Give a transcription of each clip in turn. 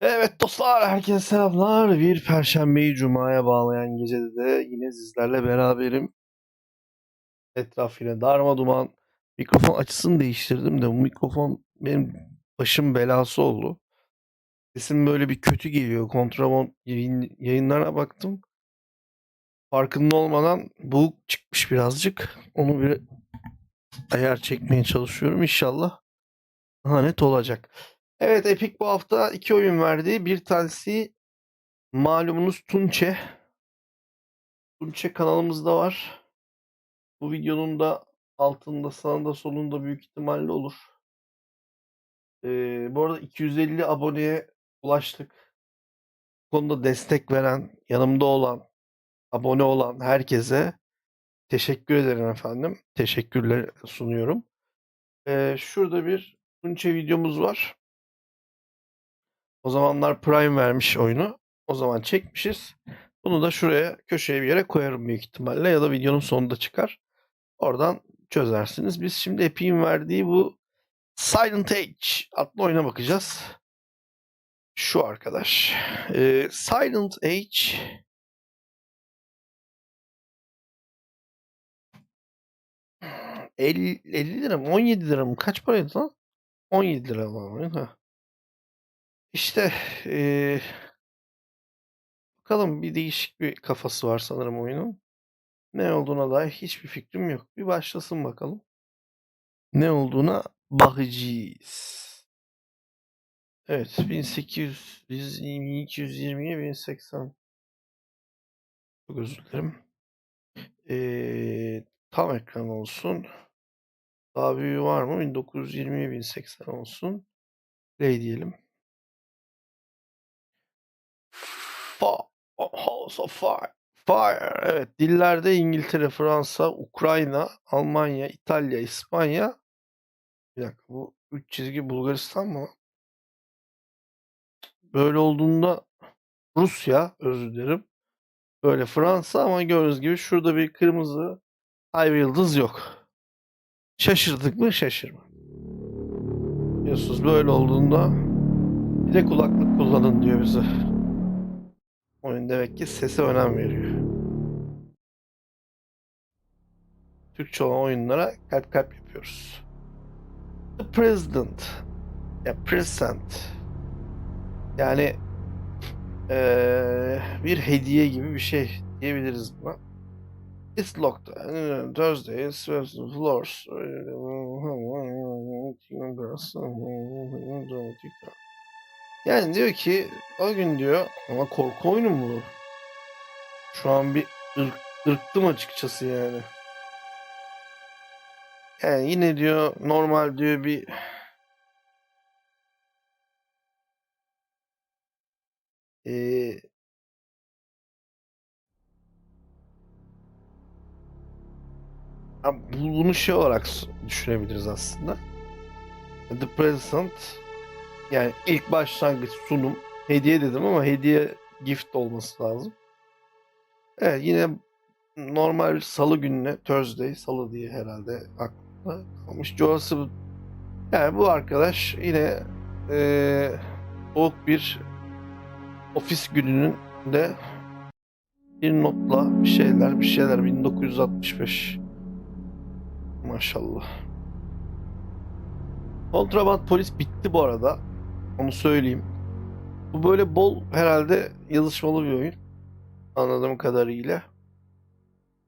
Evet dostlar, herkese selamlar. Bir Perşembeyi Cuma'ya bağlayan gecede de yine sizlerle beraberim. Etraf yine darma duman. Mikrofon açısını değiştirdim de bu mikrofon benim başım belası oldu. Sesim böyle bir kötü geliyor. Kontraband yayın, yayınlarına baktım. Farkında olmadan boğuk çıkmış birazcık. Onu bir ayar çekmeye çalışıyorum. İnşallah daha net olacak. Evet Epic bu hafta iki oyun verdi. Bir tanesi malumunuz Tunçe. Tunçe kanalımızda var. Bu videonun da altında sağında solunda büyük ihtimalle olur. Ee, bu arada 250 aboneye ulaştık. Bu konuda destek veren, yanımda olan, abone olan herkese teşekkür ederim efendim. Teşekkürler sunuyorum. Ee, şurada bir Tunçe videomuz var. O zamanlar Prime vermiş oyunu. O zaman çekmişiz. Bunu da şuraya köşeye bir yere koyarım büyük ihtimalle ya da videonun sonunda çıkar. Oradan çözersiniz. Biz şimdi Epic'in verdiği bu Silent Age adlı oyuna bakacağız. Şu arkadaş. Ee, Silent Age ...50, 50 lira mı? 17 lira mı? Kaç paraydı lan? 17 lira mı? Ha. İşte ee, bakalım bir değişik bir kafası var sanırım oyunun. Ne olduğuna dair hiçbir fikrim yok. Bir başlasın bakalım. Ne olduğuna bakacağız. Evet 1800 1220'ye 1080 çok özür dilerim. Ee, tam ekran olsun. Daha büyüğü var mı? 1920'ye 1080 olsun. Play diyelim. House of Fire. Evet. Dillerde İngiltere, Fransa, Ukrayna, Almanya, İtalya, İspanya. Bir dakika bu 3 çizgi Bulgaristan mı? Böyle olduğunda Rusya özür dilerim. Böyle Fransa ama gördüğünüz gibi şurada bir kırmızı ay yıldız yok. Şaşırdık mı? Şaşırma. Biliyorsunuz böyle olduğunda bir de kulaklık kullanın diyor bize. Oyun demek ki sese önem veriyor. Türkçe olan oyunlara kalp kalp yapıyoruz. The President. Ya Present. Yani eee, bir hediye gibi bir şey diyebiliriz buna. It's locked. Thursdays, floors. Yani diyor ki o gün diyor ama korku oyunu mu? Şu an bir ırk, ırktım açıkçası yani. Yani yine diyor normal diyor bir bu- bunu şey olarak düşünebiliriz aslında. The Present yani ilk başlangıç sunum hediye dedim ama hediye gift olması lazım. Evet yine normal salı gününe Thursday salı diye herhalde aklımda kalmış. Joası yani bu arkadaş yine soğuk bir ofis gününün de bir notla bir şeyler bir şeyler 1965 Maşallah. Kontraband polis bitti bu arada. Onu söyleyeyim. Bu böyle bol herhalde yazışmalı bir oyun. Anladığım kadarıyla.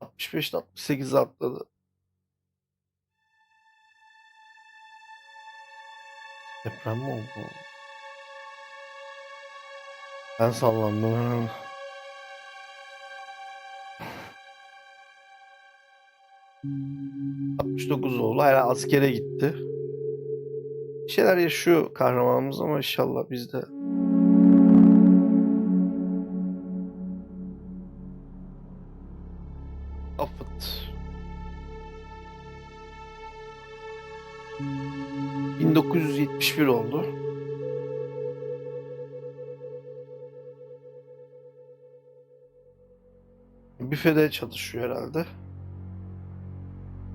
65'te 68'e atladı. Deprem mi oldu? Ben sallandım. Hmm. 69 oldu. Hala askere gitti. Şeyler yaşıyor kahramanımız ama inşallah biz de affet. 1971 oldu. Büfede çalışıyor herhalde.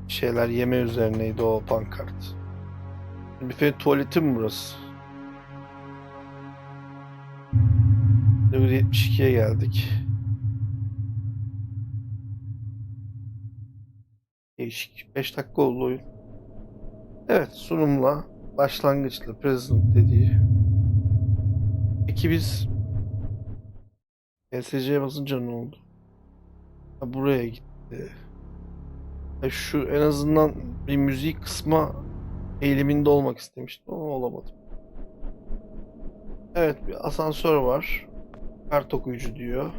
şeyler yeme üzerineydi o pankart. Büfe tuvaleti mi burası? Level 72'ye geldik. Değişik. 5 dakika oldu oyun. Evet sunumla başlangıçla present dediği. Peki biz ESC'ye basınca ne oldu? Ha, buraya gitti. Ha, şu en azından bir müzik kısma eğiliminde olmak istemiştim ama olamadım. Evet bir asansör var. Kart okuyucu diyor.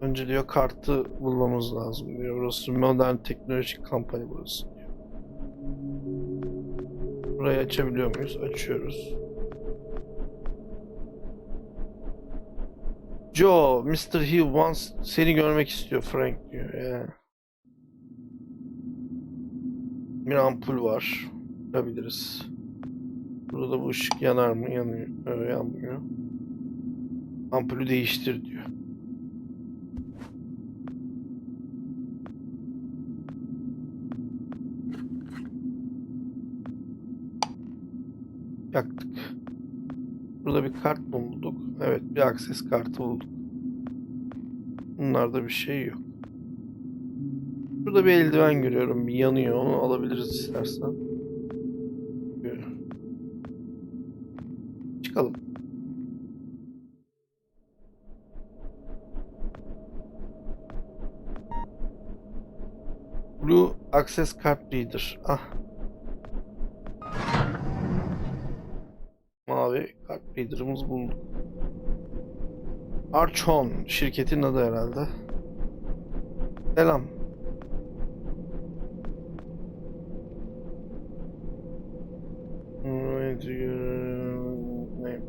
Önce diyor kartı bulmamız lazım diyor. Burası modern teknolojik kampanya burası diyor. Burayı açabiliyor muyuz? Açıyoruz. Joe, Mr. Hill wants seni görmek istiyor Frank diyor. Yani. Bir ampul var. Yapabiliriz. Burada bu ışık yanar mı? Yanıyor. Öyle yanmıyor. Ampulü değiştir diyor. Yaktık. Burada bir kart mı bulduk? Evet, bir akses kartı bulduk. Bunlarda bir şey yok. Burada bir eldiven görüyorum. Bir yanıyor. Onu alabiliriz istersen. Çıkalım. Blue Access Card Reader. Ah. Mavi kart reader'ımız bulduk. Archon şirketin adı herhalde. Selam. Ne diyor? Ne?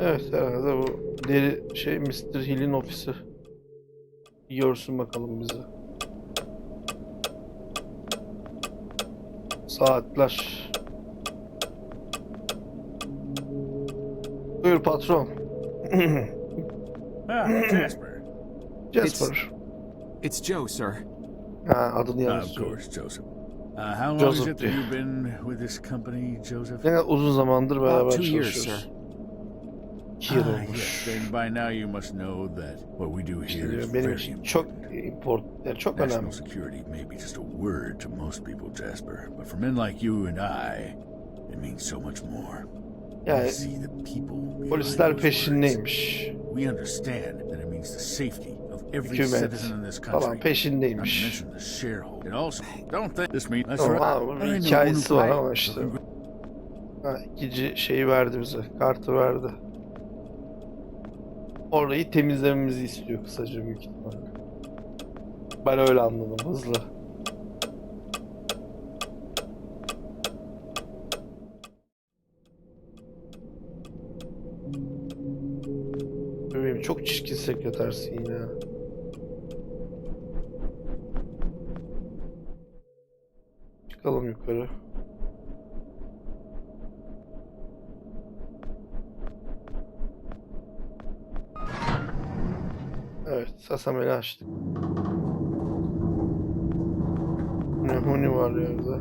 Evet herhalde bu deri şey Mr. Hill'in ofisi. Görsün bakalım bizi. Saatler. Buyur patron. Ah, Jasper. Jasper. It's Joe, sir. Ha, adını of söylüyor. course, Joseph. Uh, how long Joseph it that diyor. you've been with this company, Joseph? Ne kadar uzun zamandır beraber About two years, çalışıyoruz. İki yıl Ah, olmuş. yes. Then by now you must know that what we do İşte here diyor, is benim very için çok important. import, yani çok National önemli. security may be just a word to most people, Jasper, but for men like you and I, it means so much more. Yani we see the people behind polisler peşindeymiş. We understand that it means the safety Hükümet citizen in this falan peşindeymiş. abi, bunun hikayesi var ama işte. Ha, ikinci şeyi verdi bize. Kartı verdi. Orayı temizlememizi istiyor kısaca büyük ihtimalle. Ben öyle anladım hızlı. Çok çirkin sekretersin ya. Çıkalım yukarı. Evet, Sasameli açtık. Ne huni var yerde.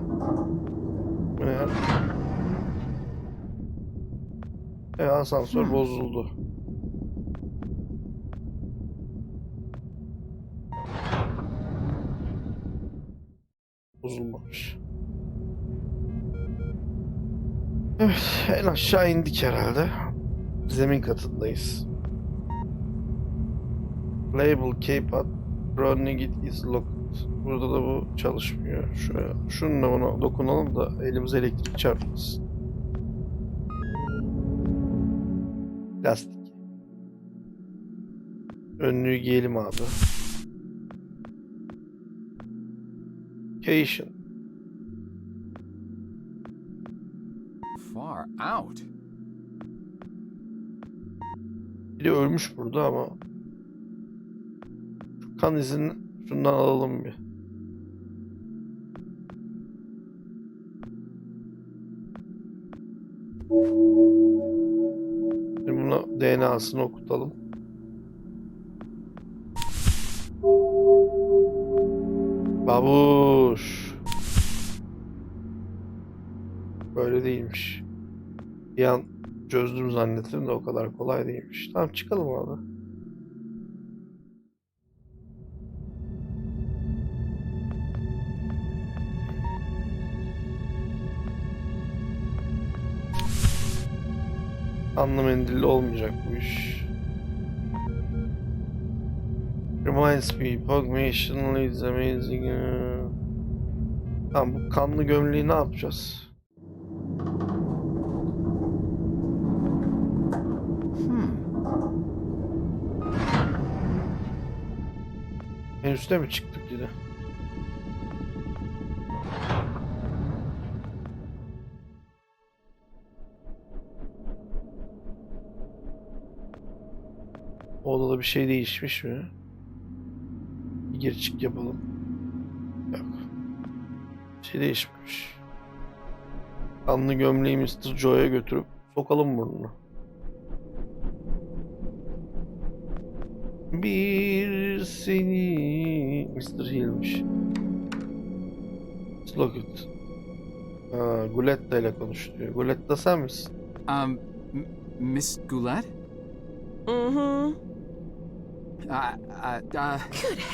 Ne? E, asansör bozuldu. Bozulmamış. Evet, en aşağı indik herhalde. Zemin katındayız. Label keypad running it is locked. Burada da bu çalışmıyor. Şöyle, şununla buna dokunalım da elimize elektrik çarpmasın. Plastik. Önlüğü giyelim abi. Location. Far out. Biri ölmüş burada ama şu kan izini şundan alalım bir. Şimdi buna DNA'sını okutalım. Babuş. Böyle değilmiş. Bir an çözdüm zannettim de o kadar kolay değilmiş. Tamam çıkalım abi. Kanlı mendilli olmayacak bu iş. Reminds me, Pugmation leads amazing. uh, Tamam bu kanlı gömleği ne yapacağız? En üste mi çıktık yine? Odada bir şey değişmiş mi? Bir gir çık yapalım. Yok. Bir şey değişmemiş. Kanlı gömleği Mr. Joe'ya götürüp sokalım burnunu. Bir seni Mr. Hill'miş. Slogut. Ha, Guletta ile konuşuyor. Guletta sen misin? Um, Miss Goulet? Mm-hmm. Uh, uh, uh,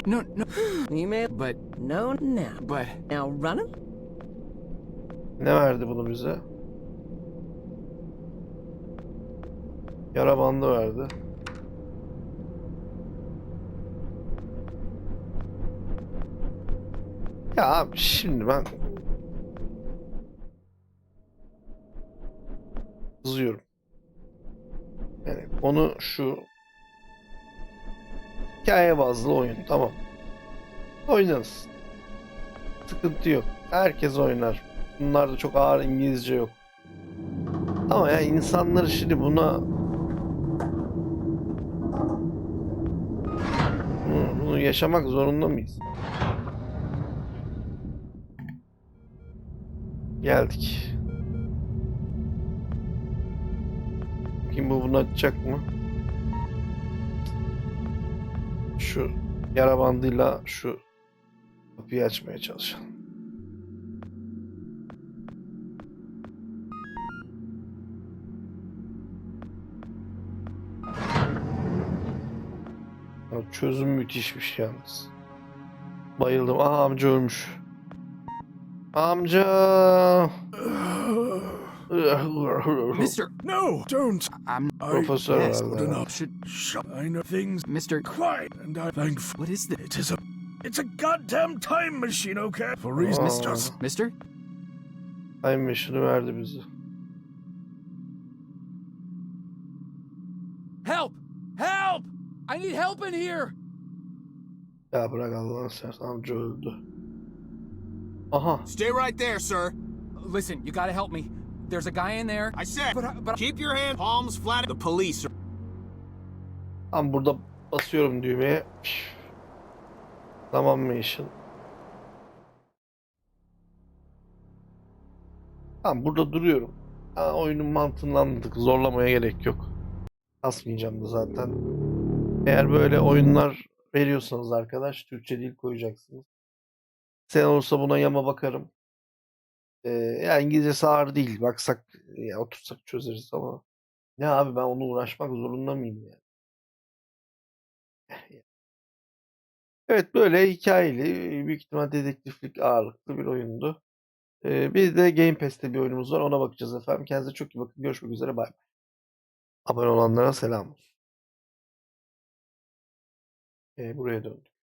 no, no, Email. but, No, now. but, Now running. Ne verdi bunu bize? Yara bandı verdi. Ya abi şimdi ben kızıyorum. Yani konu şu hikaye bazlı oyun tamam. Oynarız. Sıkıntı yok. Herkes oynar. Bunlarda çok ağır İngilizce yok. Ama ya insanları şimdi buna bunu yaşamak zorunda mıyız? Geldik. Kim bu bunu açacak mı? Şu yara bandıyla şu kapıyı açmaya çalışalım. Çözüm müthişmiş yalnız. Bayıldım. Aha amca ölmüş. Amca. Mister, No, don't. I'm, Profesör yes, herhalde. ya. Should shut. I know things Mister, quiet, and I thank. what is this? It is a. It's a goddamn time machine, okay? For Aa, reasons. Oh. Mister? Time Machine'ı verdi bize. Help! Help! I need help in here! Ya bırak Allah'ını seversen amca öldü. Aha. Stay right there, sir. Listen, you gotta help me. There's a guy in there. I said, But, I- but I- keep your hand palms flat. The police are. Tam burada basıyorum düğmeye. Tamam Mission. Tamam burada duruyorum. Ha, oyunun mantığını anladık. Zorlamaya gerek yok. Kasmayacağım da zaten. Eğer böyle oyunlar veriyorsanız arkadaş Türkçe dil koyacaksınız. Sen olursa buna yama bakarım. Ee, ya İngilizcesi ağır değil. Baksak ya otursak çözeriz ama. Ne abi ben onu uğraşmak zorunda mıyım ya? Evet böyle hikayeli, büyük ihtimal dedektiflik ağırlıklı bir oyundu. Ee, bir de Game Pass'te bir oyunumuz var. Ona bakacağız efendim. Kendinize çok iyi bakın. Görüşmek üzere. Bay bay. Abone olanlara selam olsun. Ee, buraya döndük.